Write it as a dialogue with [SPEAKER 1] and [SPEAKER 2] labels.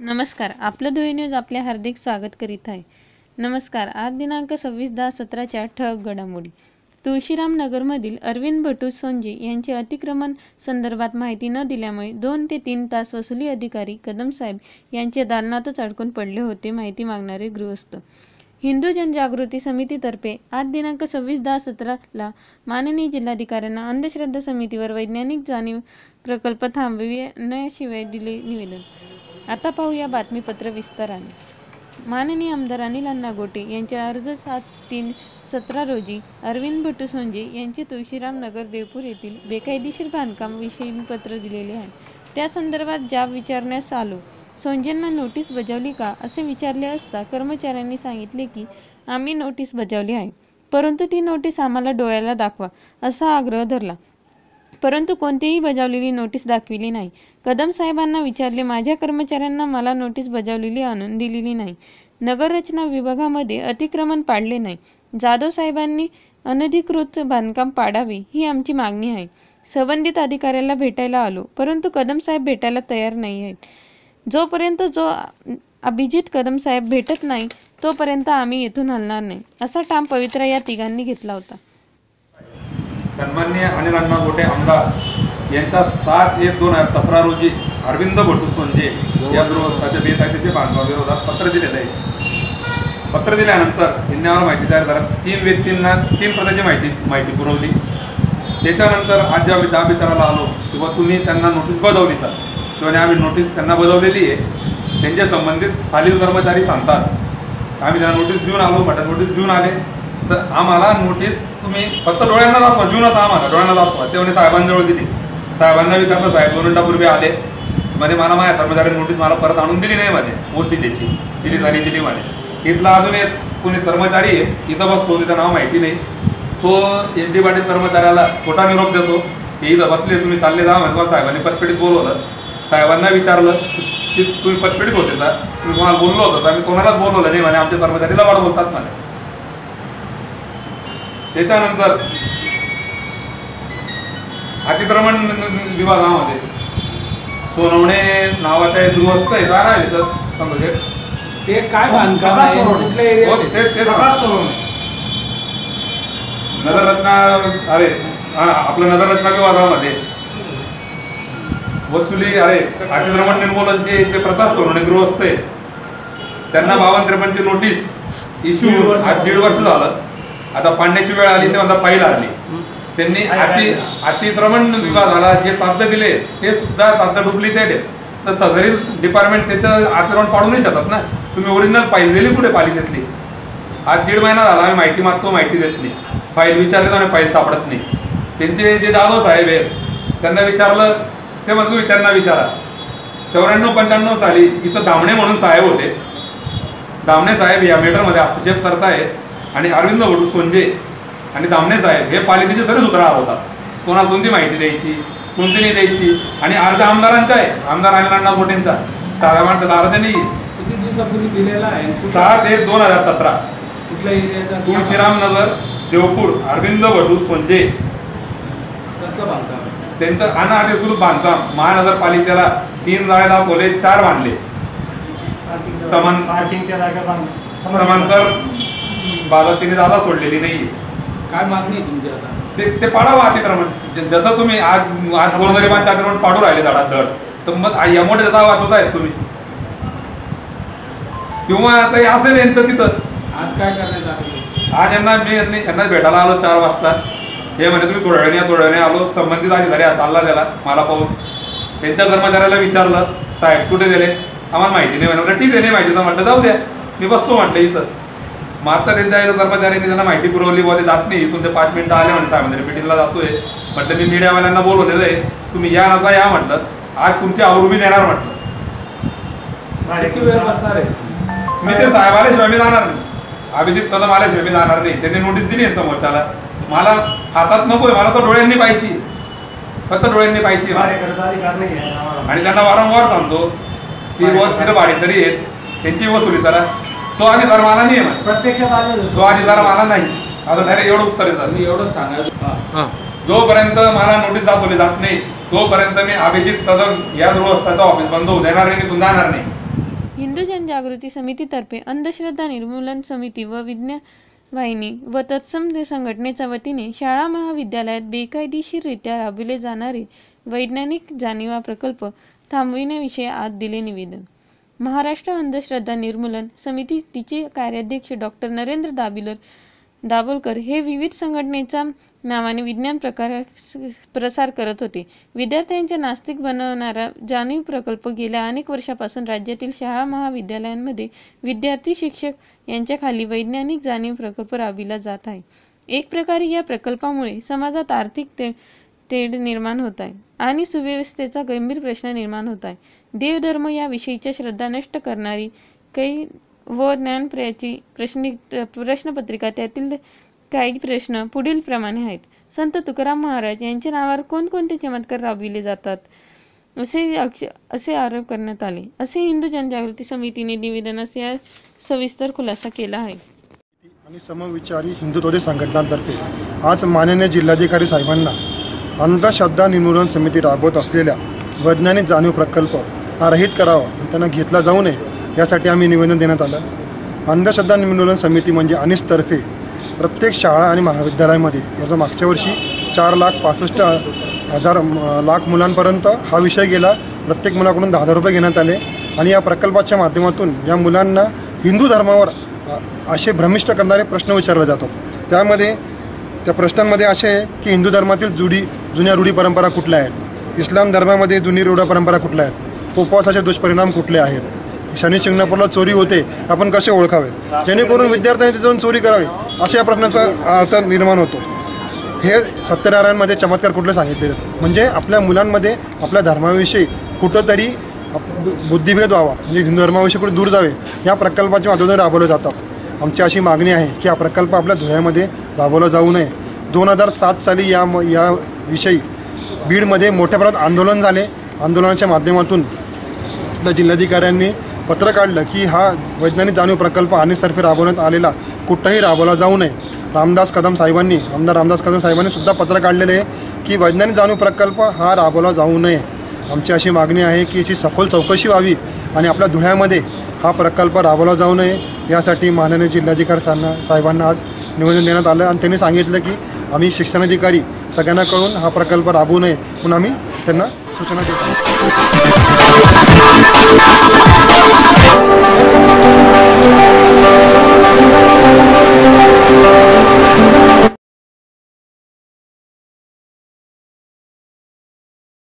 [SPEAKER 1] नमस्कार. आपलं धुळे न्यूज आपले हार्दिक स्वागत करीत आहे. नमस्कार. आज दिनांक सव्वीस दहा सतराच्या ठळक घडामोडी. तुळशीराम नगरमधील अरविंद भटू सोंजे यांचे अतिक्रमण संदर्भात माहिती न दिल्यामुळे दोन ते तीन तास वसुली अधिकारी कदम साहेब यांचे दालनातच अडकून पडले होते माहिती मागणारे गृहस्थ. हिंदू जनजागृती समितीतर्फे आज दिनांक सव्वीस दहा सतराला माननीय जिल्हाधिकाऱ्यांना अंधश्रद्धा समितीवर वैज्ञानिक जाणीव प्रकल्प थांबविण्याशिवाय दिले निवेदन. आता पाहूया बातमीपत्र विस्ताराने. माननीय आमदार अनिल अण्णा गोटे यांच्या अर्ज सात तीन सतरा रोजी अरविंद भटू सोंजे यांचे तुळशीराम नगर देवपूर येथील बेकायदेशीर बांधकाम विषयी पत्र दिलेले आहे. त्या संदर्भात जाब विचारण्यास आलो. सोंजेंना नोटीस बजावली का असे विचारले असता कर्मचाऱ्यांनी सांगितले की आम्ही नोटीस बजावली आहे. परंतु ती नोटीस आम्हाला डोळ्याला दाखवा असा आग्रह धरला. परंतु कोणतीही बजावलेली नोटीस दाखविली नाही. कदम साहेबांना विचारले माझ्या कर्मचाऱ्यांना मला नोटीस बजावलेली आणून दिलेली नाही. नगररचना विभागामध्ये अतिक्रमण पाडले नाही. जाधव साहेबांनी अनधिकृत बांधकाम पाडावे ही आमची मागणी आहे. संबंधित अधिकाऱ्याला भेटायला आलो परंतु कदम साहेब भेटायला तयार नाही आहेत. जोपर्यंत जो अभिजित कदम साहेब भेटत नाही तोपर्यंत आम्ही येथून हलणार नाही. असा ठाम पवित्रा या तिघांनी घेतला होता.
[SPEAKER 2] सन्मान्य अनिल अण्णा गोटे आमदार यांच्या सात एक दोन हजार सतरा रोजी अरविंद भटू सोंजे या गृहस्थाच्या बेकायदेशीर बांधकामाविरोधात पत्र दिलेलं आहे. पत्र दिल्यानंतर यांनी आम्हाला माहिती तयार झाला तीन व्यक्तींना तीन प्रकारची माहिती माहिती पुरवली. त्याच्यानंतर आज जेव्हा ज्या विचाराला आलो किंवा तुम्ही त्यांना नोटीस बजावली तर किंवा आम्ही नोटीस त्यांना बजावलेली आहे त्यांच्या संबंधित खालील कर्मचारी सांगतात. आम्ही त्यांना नोटीस देऊन आलो म्हटलं नोटीस देऊन आले. तर आम्हाला नोटीस तुम्ही फक्त डोळ्यांना दाखवा देऊनच आम्हाला डोळ्यांना दाखवा. ते साहेबांजवळ दिली. साहेबांना विचारलं साहेब दोन मिनिटापूर्वी आले. म्हणे मला माझ्या कर्मचारी नोटीस मला परत आणून दिली नाही म्हणे ओसी त्याची दिली तरी दिली म्हणे. इथला अजून एक कोणी कर्मचारी आहे इथं बसतो तिथं नाव माहिती नाही. तो एस डी पाटील कर्मचाऱ्याला खोटा निरोप देतो. की इथं बसले तुम्ही चालले जा म्हणजे मला साहेबांनी पटपेटीत बोलवलं? साहेबांना विचारलं की तुम्ही पटपेटीत होते का? तुम्ही कोणाला बोललो होतं? तर आम्ही कोणालाच बोलवलं नाही म्हणे. आमच्या कर्मचारीला वाढ बोलतात म्हणे. त्याच्यानंतर अतिक्रमण विभागामध्ये सोनवणे नावाचा एक गृहस्थ आहे काय आहे समजेल
[SPEAKER 3] ते काय बांधकाम आहे? कुठल्या
[SPEAKER 2] हो, ते- ते. नगररत्ना अरे हा आपलं नगररत्ना विभागामध्ये. वसुली अरे अतिक्रमण निर्मूलनचे जे प्रकाश सोनवणे गृहस्थ आहे त्यांना बावन्न त्रेपन्नची नोटीस इश्यू आज दीड वर्ष झालं. आता पाडण्याची वेळ आली तेव्हा आता फाईल आली त्यांनी अति अतिक्रमण विभागाला जे कागद दिले ते सुद्धा कागद डुप्लिकेट आहेत. तर सदरी डिपार्टमेंट त्याचं अतिक्रमण पाडू नाही शकत ना. तुम्ही ओरिजिनल फाईल दिली कुठे पालिकेतली आज दीड महिना झाला आम्ही माहिती मागतो माहिती देत नाही. फाईल विचारली तर फाईल सापडत नाही. त्यांचे जे जाधव साहेब आहेत त्यांना विचारलं ते तुम्ही त्यांना विचारा. चौऱ्याण्णव पंच्याण्णव साली इथं दामणे म्हणून साहेब होते. दामणे साहेब या मेटरमध्ये हस्तक्षेप करतायत. आणि अरविंद भटू सोंजे आणि दामणे साहेब हे पालिकेचे सगळे सूत्रधार होतात कोणाला कोणती माहिती द्यायची कोणती नाही द्यायची? आणि अर्ज आमदारांचा आहे. आमदार अनिल अण्णा गोटेंचा. साध्या माणसाचा अर्ज नाही.
[SPEAKER 3] किती दिवसापूर्वी दिलेला आहे?
[SPEAKER 2] सात एक दोन हजार सतरा.
[SPEAKER 3] कुठल्या एरियाचा?
[SPEAKER 2] तुळशीराम नगर देवपूर अरविंद भटू सोंजे.
[SPEAKER 3] कसलं बांधकाम?
[SPEAKER 2] त्यांचं अनधिकृत बांधकाम. महानगरपालिकेला तीन जाळे दाखवले चार बांधले. समान समांतर बाजार तिने जागा सोडलेली नाही
[SPEAKER 3] काय मागणी आहे तुमची आता?
[SPEAKER 2] ते ते पाडावं अतिक्रमण जसं तुम्ही आज आज गोरगरिबांचे अतिक्रमण पाडू राहिले झाडात धड तर मग एमोठे जागा वाचवतायत तुम्ही. किंवा आता असेल यांचं तिथं.
[SPEAKER 3] आज काय आलं
[SPEAKER 2] आज यांना मी यांनी भेटायला आलो चार वाजता. हे म्हणे तुम्ही थोड्या वेळाने थोड्या वेळाने आलो. संबंधित अधिकारी चालला त्याला मला पाहून. त्यांच्या कर्मचाऱ्याला विचारलं साहेब कुठे गेले? आम्हाला माहिती नाही म्हणे. म्हटलं, ठीक आहे नाही माहिती तर म्हटलं जाऊ द्या. मी बसतो म्हटलं इथं. मग आता त्यांच्या कर्मचाऱ्यांनी त्यांना माहिती पुरवली बुवा ते जात नाही. इथून ते पाच मिनिटं आले म्हणे साहेब मिटिंगला जातोय. म्हटलं मी मीडियावाल्यांना बोलवलेलं आहे. तुम्ही या नका या म्हटलं. आज तुमची आवृत्ती देणार म्हटलं.
[SPEAKER 3] वेळ बसणार आहे?
[SPEAKER 2] मी ते साहेब आल्याशिवाय मी जाणार नाही. अभिजित कदम आल्याशिवाय मी जाणार नाही. त्यांनी नोटीस दिली आहे समोरच्याला. मला हातात नकोय. मला तर डोळ्यांनी पाहिजे फक्त डोळ्यांनी पाहिजे आणि त्यांना वारंवार सांगतो की बुवा तिथं भाडेकरी आहेत. त्यांची वसुली करा तो अधिकार मला नाही आहे.
[SPEAKER 3] प्रत्यक्षात आले
[SPEAKER 2] तो अधिकार मला नाही. आता डायरेक्ट एवढं उत्तर येतात
[SPEAKER 3] मी एवढंच सांगायचं. हा.
[SPEAKER 2] जोपर्यंत मला नोटीस दाखवली जात नाही तोपर्यंत मी अभिजित कदम या गृहस्थाचं ऑफिस बंद होऊ देणार नाही मी जाणार नाही.
[SPEAKER 1] हिंदू जनजागृती समितीतर्फे अंधश्रद्धा निर्मूलन समिती व विज्ञान वाहिनी व तत्सम संघटनेच्या वतीने शाळा महाविद्यालयात बेकायदेशीररित्या राबविले जाणारे वैज्ञानिक जाणीवा प्रकल्प थांबविण्याविषयी आज दिले निवेदन. महाराष्ट्र अंधश्रद्धा निर्मूलन समिती तिचे कार्याध्यक्ष डॉक्टर नरेंद्र दाबिलर दाभोलकर हे विविध संघटनेच्या नावाने विज्ञान प्रकार प्रसार करत होते. विद्यार्थ्यांच्या नास्तिक बनवणारा जाणीव प्रकल्प गेल्या अनेक वर्षापासून राज्यातील शाळा महाविद्यालयांमध्ये विद्यार्थी शिक्षक यांच्याखाली वैज्ञानिक जाणीव प्रकल्प राबविला जात आहे. एक प्रकारे या प्रकल्पामुळे समाजात आर्थिक ते तेढ निर्माण होत आहे आणि सुव्यवस्थेचा गंभीर प्रश्न निर्माण होत आहे. देवधर्म याविषयीच्या श्रद्धा नष्ट करणारी काही व ज्ञानप्रयाची प्रश्न प्रश्नपत्रिका त्यातील काही प्रश्न पुढील प्रमाणे आहेत. संत तुकाराम महाराज यांच्या नावावर कोणकोणते चमत्कार राबविले जातात? असे अक्ष असे आरोप करण्यात आले. असे हिंदू जनजागृती समितीने निवेदनास या सविस्तर खुलासा केला आहे.
[SPEAKER 4] आणि समविचारी हिंदुत्वादी संघटनांतर्फे आज माननीय जिल्हाधिकारी साहेबांना अंधश्रद्धा निर्मूलन समिती राबवत असलेल्या वैज्ञानिक जाणीव प्रकल्प हा रहित करावा आणि त्यांना घेतला जाऊ नये यासाठी आम्ही निवेदन देण्यात आलं. अंधश्रद्धा निर्मूलन समिती म्हणजे अनिसतर्फे प्रत्येक शाळा आणि महाविद्यालयामध्ये याचा मागच्या वर्षी चार लाख पासष्ट हजार लाख मुलांपर्यंत हा विषय गेला. प्रत्येक मुलाकडून दहा हजार रुपये घेण्यात आले आणि या प्रकल्पाच्या माध्यमातून या मुलांना हिंदू धर्मावर असे भ्रमिष्ट करणारे प्रश्न विचारले जातात. त्यामध्ये त्या प्रश्नांमध्ये असे आहे की हिंदू धर्मातील जुडी जुन्या रूढी परंपरा कुठल्या आहेत? इस्लाम धर्मामध्ये जुनी रूढ परंपरा कुठल्या आहेत? उपवासाचे दुष्परिणाम कुठले आहेत? शनी शिंगणापूरला चोरी होते आपण कसे ओळखावे? जेणेकरून विद्यार्थ्यांनी तिथे जाऊन चोरी करावी अशा या प्रश्नाचा अर्थ निर्माण होतो. हे सत्यनारायणमध्ये चमत्कार कुठले सांगितले म्हणजे आपल्या मुलांमध्ये आपल्या धर्माविषयी कुठंतरी बुद्धिभेद व्हावा म्हणजे हिंदू धर्माविषयी कुठे दूर जावे या प्रकल्पाच्या माध्यमातून राबवले जातात. आमची अशी मागणी आहे की हा प्रकल्प आपल्या धुळ्यामध्ये राबवला जाऊ नये. दोन हजार सात साली या म- या विषयी बीडमध्ये मोठ्या प्रमाणात आंदोलन झाले. आंदोलनाच्या माध्यमातून तिथल्या जिल्हाधिकाऱ्यांनी पत्र काढलं की हा वैज्ञानिक जाणीव प्रकल्प अनिसर्फे राबवण्यात आलेला कुठंही राबवला जाऊ नये. रामदास कदम साहेबांनी आमदार रामदास कदम साहेबांनी सुद्धा पत्र काढलेले आहे की वैज्ञानिक जाणीव प्रकल्प हा राबवला जाऊ नये. आमची अशी मागणी आहे की याची सखोल चौकशी व्हावी आणि आपल्या धुळ्यामध्ये हा प्रकल्प राबवला जाऊ नये. यासाठी माननीय जिल्हाधिकारी साहेबांना साहेबांना आज निवेदन देण्यात आलं आणि त्यांनी सांगितलं की आम्ही शिक्षणाधिकारी सगळ्यांना कळून हा प्रकल्प राबवू नये. म्हणून आम्ही त्यांना सूचना देतो